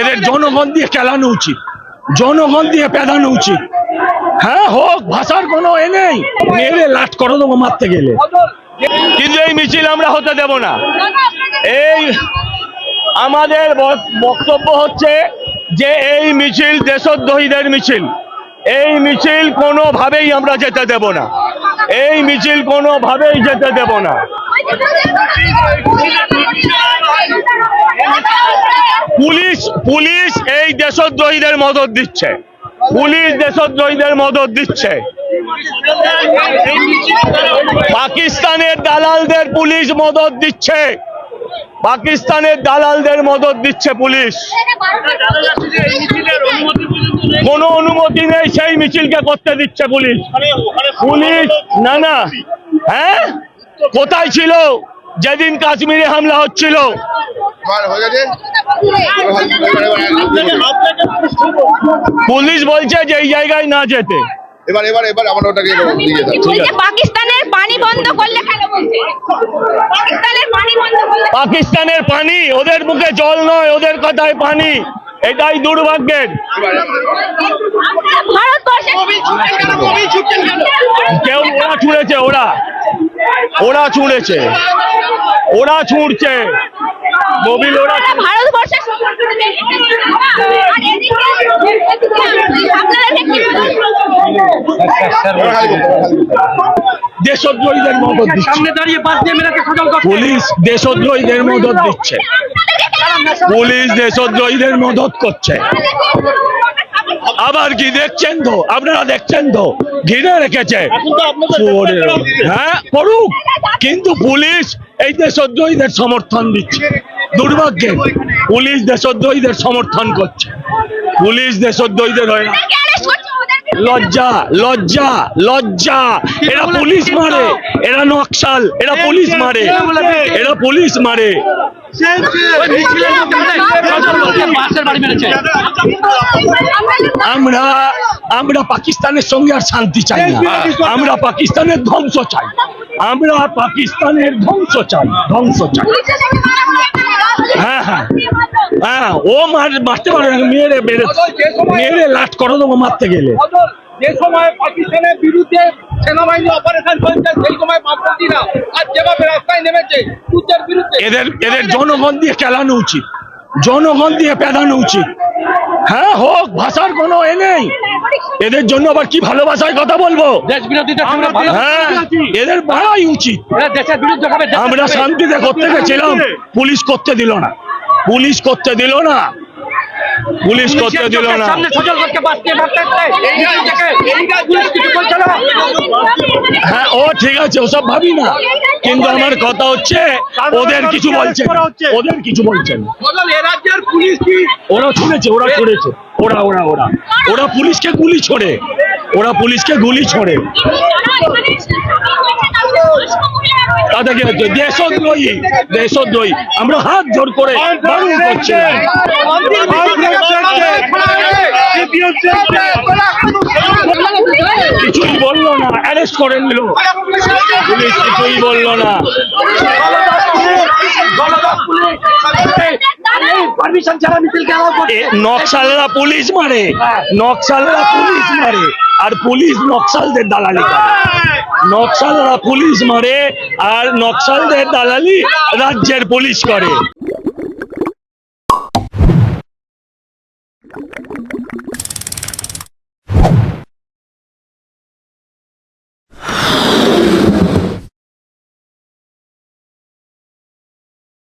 এদের জনগণ দিয়ে চালানো উচিত। জনগণ দিয়ে পেদানো উচিত। হ্যাঁ হোক ভাষার কোনো এ নেই। মেরে লাট করে দেবো মারতে গেলে। কিন্তু এই মিছিল আমরা হতে দেব না। এই আমাদের ব- বক্তব্য হচ্ছে যে এই মিছিল দেশদ্রোহীদের মিছিল। এই মিছিল কোনোভাবেই আমরা যেতে দেব না। এই মিছিল কোনোভাবেই যেতে দেব না। পুলিশ পুলিশ এই দেশদ্রোহীদের মদত দিচ্ছে। পুলিশ দেশদ্রোহীদের মদত দিচ্ছে। পাকিস্তানের দালালদের পুলিশ মদত দিচ্ছে। পাকিস্তানের দালালদের মদত দিচ্ছে পুলিশ। কোনো অনুমতি নেই, সেই মিছিলকে করতে দিচ্ছে পুলিশ। পুলিশ, না না। হ্যাঁ? কোথায় ছিল? যেদিন কাশ্মীরে হামলা হচ্ছিল হয়ে গেছে। পুলিশ বলছে যে এই জায়গায় না যেতে। এবার এবার এবার আমার ওটাকে পাকিস্তানের পানি বন্ধ করলে কেন বলছে? পাকিস্তানের পানি বন্ধ করলে পাকিস্তানের পানি ওদের মুখে জল নয় ওদের কথায় পানি। এটাই দুর্ভাগ্যের। কেউ ওরা ছুঁড়েছে ওরা। ওরা ছুঁড়ছে। ওরা ছুঁড়ছে। ভারতবর্ষের দেশদ্রোহীদের মদত সামনে দাঁড়িয়ে বাস দিয়ে মেরাকে সজল পুলিশ দেশদ্রোহীদের মদত দিচ্ছে। পুলিশ দেশদ্রোহীদের মদত করছে। আবার কি দেখছেন তো? আপনারা দেখছেন তো? ঘিরে রেখেছে। হ্যাঁ করুক কিন্তু পুলিশ এই দেশদ্রোহীদের সমর্থন দিচ্ছে। দুর্ভাগ্যে পুলিশ দেশদ্রোহীদের সমর্থন করছে। পুলিশ দেশদ্রোহীদের হয় লজ্জা লজ্জা লজ্জা। এরা পুলিশ মারে। এরা নকশাল। এরা পুলিশ মারে। এরা পুলিশ মারে। আমরা আমরা পাকিস্তানের সঙ্গে আর শান্তি চাই না। আমরা পাকিস্তানের ধ্বংস চাই। আমরা পাকিস্তানের ধ্বংস চাই ধ্বংস চাই। হ্যাঁ হ্যাঁ। হ্যাঁ ও মার মারতে পারে না মেরে মেরে মেরে লাট করে দেবো মারতে গেলে। যে সময় পাকিস্তানের বিরুদ্ধে সেনাবাহিনী অপারেশন চলছে সেই সময় বামপন্থীরা যেভাবে রাস্তায় নেমেছে বিরুদ্ধে। এদের এদের জনগণ দিয়ে চালানো উচিত। জনগণ দিয়ে পেদানো উচিত। হ্যাঁ হোক ভাষার কোনো এ নেই। এদের জন্য আবার কি ভালোবাসায় কথা বলব? হ্যাঁ এদের বাড়াই উচিত। আমরা শান্তিতে করতে গেছিলাম। পুলিশ করতে দিল না। পুলিশ করতে দিল না। পুলিশ করতে দিল না করছে হ্যাঁ ও ঠিক আছে ওসব ভাবি না কিন্তু আমার কথা হচ্ছে ওদের কিছু বলছে। ওদের কিছু বলছে না। বদল এ রাজ্যের ওরা ছুঁড়েছে ওরা ছুঁড়েছে ওরা ওরা ওরা ওরা পুলিশকে গুলি ছোড়ে ওরা পুলিশকে গুলি ছোড়ে তাতে কি হচ্ছে দেশদ্রোহী দেশদ্রোহী। আমরা হাত জোর করে কিছুই বলল না অ্যারেস্ট করে নিল। পুলিশ কিছুই বলল না। নকশালরা পুলিশ মারে, নকশালরা পুলিশ মারে, আর পুলিশ নকশালদের দালালি করে। নকশালরা পুলিশ মারে আর নকশালদের দালালি রাজ্যের পুলিশ করে।